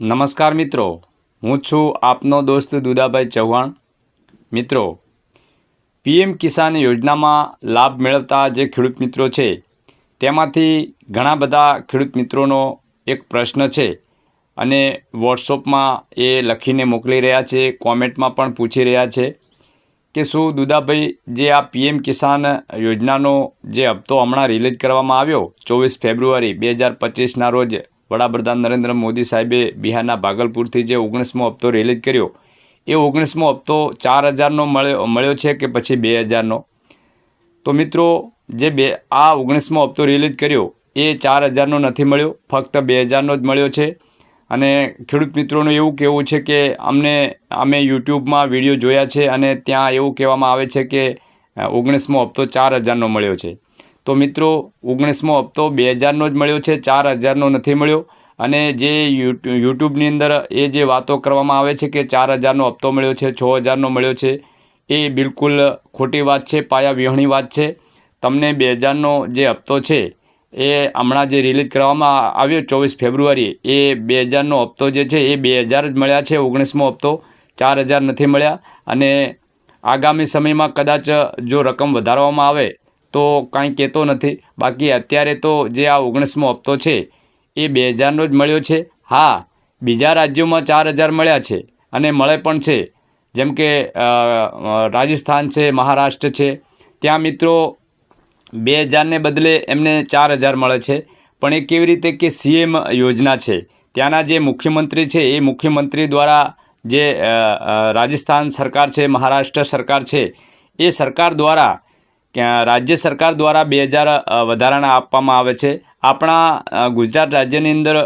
નમસ્કાર મિત્રો, હું છું આપનો દોસ્ત દુદાભાઈ ચૌહાણ. મિત્રો, પીએમ કિસાન યોજનામાં લાભ મેળવતા જે ખેડૂત મિત્રો છે, તેમાંથી ઘણા બધા ખેડૂત મિત્રોનો એક પ્રશ્ન છે અને વોટ્સઅપમાં એ લખીને મોકલી રહ્યા છે, કોમેન્ટમાં પણ પૂછી રહ્યા છે કે શું દુદાભાઈ જે આ પીએમ કિસાન યોજનાનો જે હપ્તો હમણાં રિલીઝ કરવામાં આવ્યો, ચોવીસ ફેબ્રુઆરી બે હજાર પચીસના રોજ વડાપ્રધાન નરેન્દ્ર મોદી સાહેબે બિહારના ભાગલપુરથી જે ઓગણીસમો હપ્તો રિલીઝ કર્યો, એ ઓગણીસમો હપ્તો ચાર હજારનો મળ્યો મળ્યો છે કે પછી બે હજારનો? તો મિત્રો, જે બે, આ ઓગણીસમો હપ્તો રિલીઝ કર્યો, એ ચાર હજારનો નથી મળ્યો, ફક્ત બે હજારનો જ મળ્યો છે. અને ખેડૂત મિત્રોનું એવું કહેવું છે કે અમને, અમે યુટ્યુબમાં વીડિયો જોયા છે અને ત્યાં એવું કહેવામાં આવે છે કે ઓગણીસમો હપ્તો ચાર હજારનો મળ્યો છે. તો મિત્રો, ઓગણીસમો હપ્તો બે હજારનો જ મળ્યો છે, ચાર હજારનો નથી મળ્યો. અને જે યુટ્યુ યુટ્યુબની અંદર એ જે વાતો કરવામાં આવે છે કે ચાર હજારનો હપ્તો મળ્યો છે, છ હજારનો મળ્યો છે, એ બિલકુલ ખોટી વાત છે, પાયા વિહોણી વાત છે. તમને બે હજારનો જે હપ્તો છે, એ હમણાં જે રિલીઝ કરવામાં આવ્યો ચોવીસ ફેબ્રુઆરી એ બે હજારનો હપ્તો જે છે, એ બે હજાર જ મળ્યા છે, ઓગણીસમો હપ્તો, ચાર હજાર નથી મળ્યા. અને આગામી સમયમાં કદાચ જો રકમ વધારવામાં આવે તો કાંઈ કહેતો નથી. બાકી અત્યારે તો જે આ ઓગણીસમો હપ્તો છે, એ બે હજારનો જ મળ્યો છે. હા, બીજા રાજ્યોમાં ચાર હજાર મળ્યા છે અને મળે પણ છે. જેમ કે રાજસ્થાન છે, મહારાષ્ટ્ર છે. ત્યાં મિત્રો બે હજારને બદલે એમને ચાર હજાર મળે છે. પણ એ કેવી રીતે કે સીએમ યોજના છે? ત્યાંના જે મુખ્યમંત્રી છે, એ મુખ્યમંત્રી દ્વારા જે રાજસ્થાન સરકાર છે, મહારાષ્ટ્ર સરકાર છે, એ સરકાર દ્વારા રાજ્ય સરકાર દ્વારા બે હજાર વધારાના આપવામાં આવે છે. આપણા ગુજરાત રાજ્યની અંદર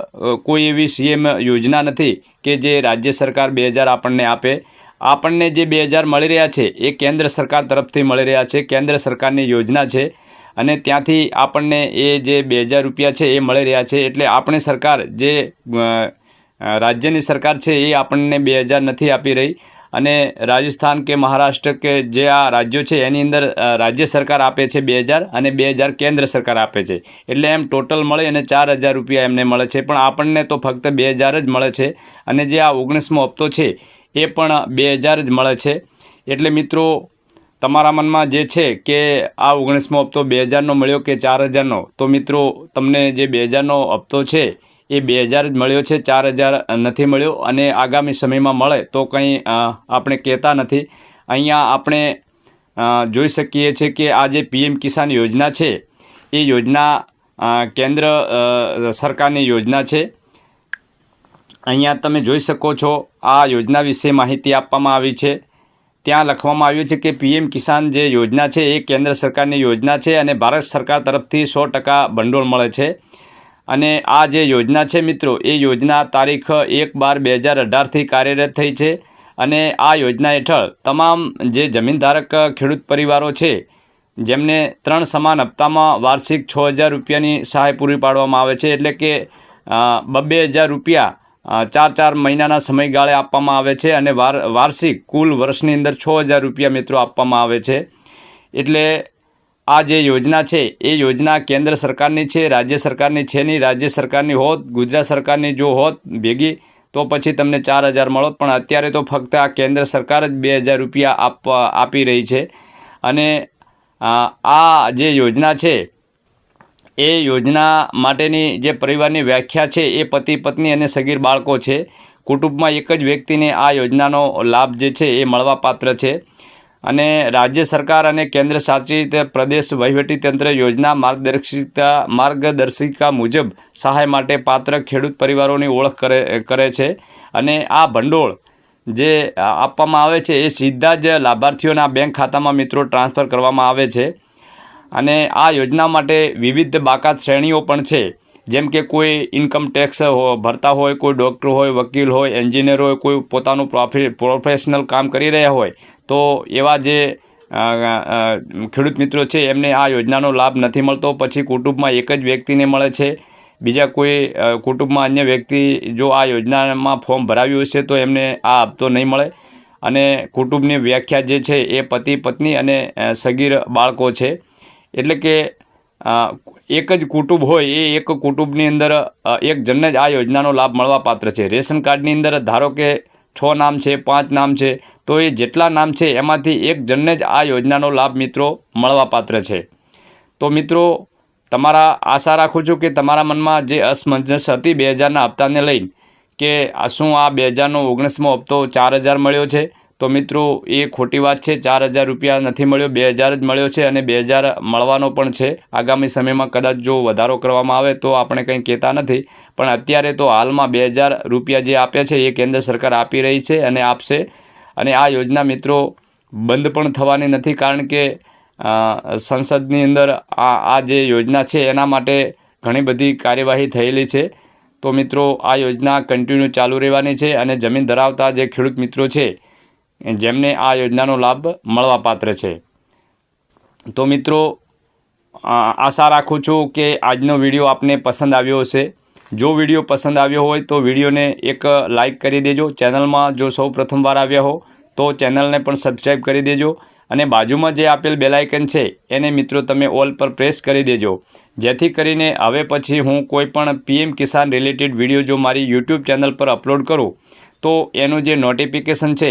કોઈ એવી સીએમ યોજના નથી કે જે રાજ્ય સરકાર બે હજાર આપણને આપે. આપણને જે બે હજાર મળી રહ્યા છે એ કેન્દ્ર સરકાર તરફથી મળી રહ્યા છે, કેન્દ્ર સરકારની યોજના છે અને ત્યાંથી આપણને એ જે બે હજાર રૂપિયા છે એ મળી રહ્યા છે. એટલે આપણી સરકાર જે રાજ્યની સરકાર છે એ આપણને બે હજાર નથી આપી રહી. અને રાજસ્થાન કે મહારાષ્ટ્ર કે જે આ રાજ્યો છે, એની અંદર રાજ્ય સરકાર આપે છે બે હજાર અને બે હજાર કેન્દ્ર સરકાર આપે છે. એટલે એમ ટોટલ મળે અને ચાર હજાર રૂપિયા એમને મળે છે. પણ આપણને તો ફક્ત બે હજાર જ મળે છે. અને જે આ ઓગણીસમો હપ્તો છે, એ પણ બે હજાર જ મળે છે. એટલે મિત્રો, તમારા મનમાં જે છે કે આ ઓગણીસમો હપ્તો બે હજારનો મળ્યો કે ચાર હજારનો? તો મિત્રો, તમને જે બે હજારનો હપ્તો છે એ બે હજાર જ મળ્યો છે, ચાર હજાર નથી મળ્યો અને આગામી સમયમાં મળે તો કંઈ આપણે કહેતા નથી. અહીંયા આપણે જોઈ શકીએ છીએ કે આ જે પીએમ કિસાન યોજના છે, એ યોજના કેન્દ્ર સરકારની યોજના છે. અહીંયા તમે જોઈ શકો છો, આ યોજના વિશે માહિતી આપવામાં આવી છે. ત્યાં લખવામાં આવ્યું છે કે પીએમ કિસાન જે યોજના છે, એ કેન્દ્ર સરકારની યોજના છે અને ભારત સરકાર તરફથી સો ટકા ભંડોળ મળે છે. અને આ જે યોજના છે મિત્રો, એ યોજના તારીખ એક બાર બે હજાર અઢારથી કાર્યરત થઈ છે અને આ યોજના હેઠળ તમામ જે જમીનધારક ખેડૂત પરિવારો છે, જેમને ત્રણ સમાન હપ્તામાં વાર્ષિક છ હજાર રૂપિયાની સહાય પૂરી પાડવામાં આવે છે, એટલે કે બબ્બે હજાર રૂપિયા ચાર ચાર મહિનાના સમયગાળે આપવામાં આવે છે અને વાર, વાર્ષિક કુલ વર્ષની અંદર છ હજાર રૂપિયા મિત્રો આપવામાં આવે છે. એટલે આ જે યોજના છે, એ યોજના કેન્દ્ર સરકારની છે, રાજ્ય સરકારની છે નહીં, રાજ્ય સરકારની હોત, ગુજરાત સરકારની જો હોત ભેગી, તો પછી તમને ચાર હજાર મળો પણ અત્યારે તો ફક્ત આ કેન્દ્ર સરકાર જ બે હજાર રૂપિયા આપવા, આપી રહી છે. અને આ જે યોજના છે, એ યોજના માટેની જે પરિવારની વ્યાખ્યા છે, એ પતિ, પત્ની અને સગીર બાળકો છે. કુટુંબમાં એક જ વ્યક્તિને આ યોજનાનો લાભ જે છે, એ મળવાપાત્ર છે. અને રાજ્ય સરકાર અને કેન્દ્ર શાસિત પ્રદેશ વહીવટીતંત્ર યોજના માર્ગદર્શિકા માર્ગદર્શિકા મુજબ સહાય માટે પાત્ર ખેડૂત પરિવારોની ઓળખ કરે કરે છે. અને આ ભંડોળ જે આપવામાં આવે છે એ સીધા જ લાભાર્થીઓના બેંક ખાતામાં મિત્રો ટ્રાન્સફર કરવામાં આવે છે. અને આ યોજના માટે વિવિધ બાકાત શ્રેણીઓ પણ છે. જેમ કે કોઈ ઇન્કમ ટેક્સ ભરતા હોય, કોઈ ડૉક્ટર હોય, વકીલ હોય એન્જિનિયર હોય, કોઈ પોતાનું પ્રોફે પ્રોફેશનલ કામ કરી રહ્યા હોય, તો એવા જે ખેડૂત મિત્રો છે, એમને આ યોજનાનો લાભ નથી મળતો. પછી કુટુંબમાં એક જ વ્યક્તિને મળે છે. બીજા કોઈ કુટુંબમાં અન્ય વ્યક્તિ જો આ યોજનામાં ફોર્મ ભરાવ્યું હશે, તો એમને આ હપ્તો નહીં મળે. અને કુટુંબની વ્યાખ્યા જે છે, એ પતિ પત્ની અને સગીર બાળકો છે. એટલે કે એક જ કુટુંબ હોય એ એક કુટુંબની અંદર એક જણને જ આ યોજનાનો લાભ મળવા પાત્ર છે. રેશન કાર્ડની અંદર ધારો કે છ નામ છે, પાંચ નામ છે, તો એ જેટલા નામ છે એમાંથી એક જણને જ આ યોજનાનો લાભ મિત્રો મળવા પાત્ર છે. તો મિત્રો, તમારા આશા રાખું છું કે તમારા મનમાં જે અસમંજસ હતી બે હજારના હપ્તાને લઈને કે શું આ બે હજારનો ઓગણીસમો હપ્તો ચાર હજાર મળ્યો છે? તો મિત્રો, એ ખોટી વાત છે, ચાર હજાર રૂપિયા નથી મળ્યો, બે હજાર જ મળ્યો છે અને બે હજાર મળવાનો પણ છે. આગામી સમયમાં કદાચ જો વધારો કરવામાં આવે તો આપણે કંઈ કહેતા નથી. પણ અત્યારે તો હાલમાં બે હજાર રૂપિયા જે આપ્યા છે, એ કેન્દ્ર સરકાર આપી રહી છે અને આપશે. અને આ યોજના મિત્રો બંધ પણ થવાની નથી કારણ કે સંસદની અંદર આ આ જે યોજના છે, એના માટે ઘણી બધી કાર્યવાહી થયેલી છે. તો મિત્રો, આ યોજના કન્ટિન્યુ ચાલુ રહેવાની છે અને જમીન ધરાવતા જે ખેડૂત મિત્રો છે જેમને આ યોજનાનો લાભ મળવાપાત્ર છે. તો મિત્રો આશા રાખું છું કે આજનો વીડિયો આપને પસંદ આવ્યો હશે. જો વીડિયો પસંદ આવ્યો હોય તો વિડીયોને એક લાઈક કરી દેજો. ચેનલમાં જો સૌ પ્રથમવાર આવ્યા હો, તો ચેનલને પણ સબસ્ક્રાઈબ કરી દેજો. અને બાજુમાં જે આપેલ બેલાઇકન છે, એને મિત્રો તમે ઓલ પર પ્રેસ કરી દેજો. જેથી કરીને હવે પછી હું કોઈપણ પીએમ કિસાન રિલેટેડ વીડિયો જો મારી યુટ્યુબ ચેનલ પર અપલોડ કરું, તો એનું જે નોટિફિકેશન છે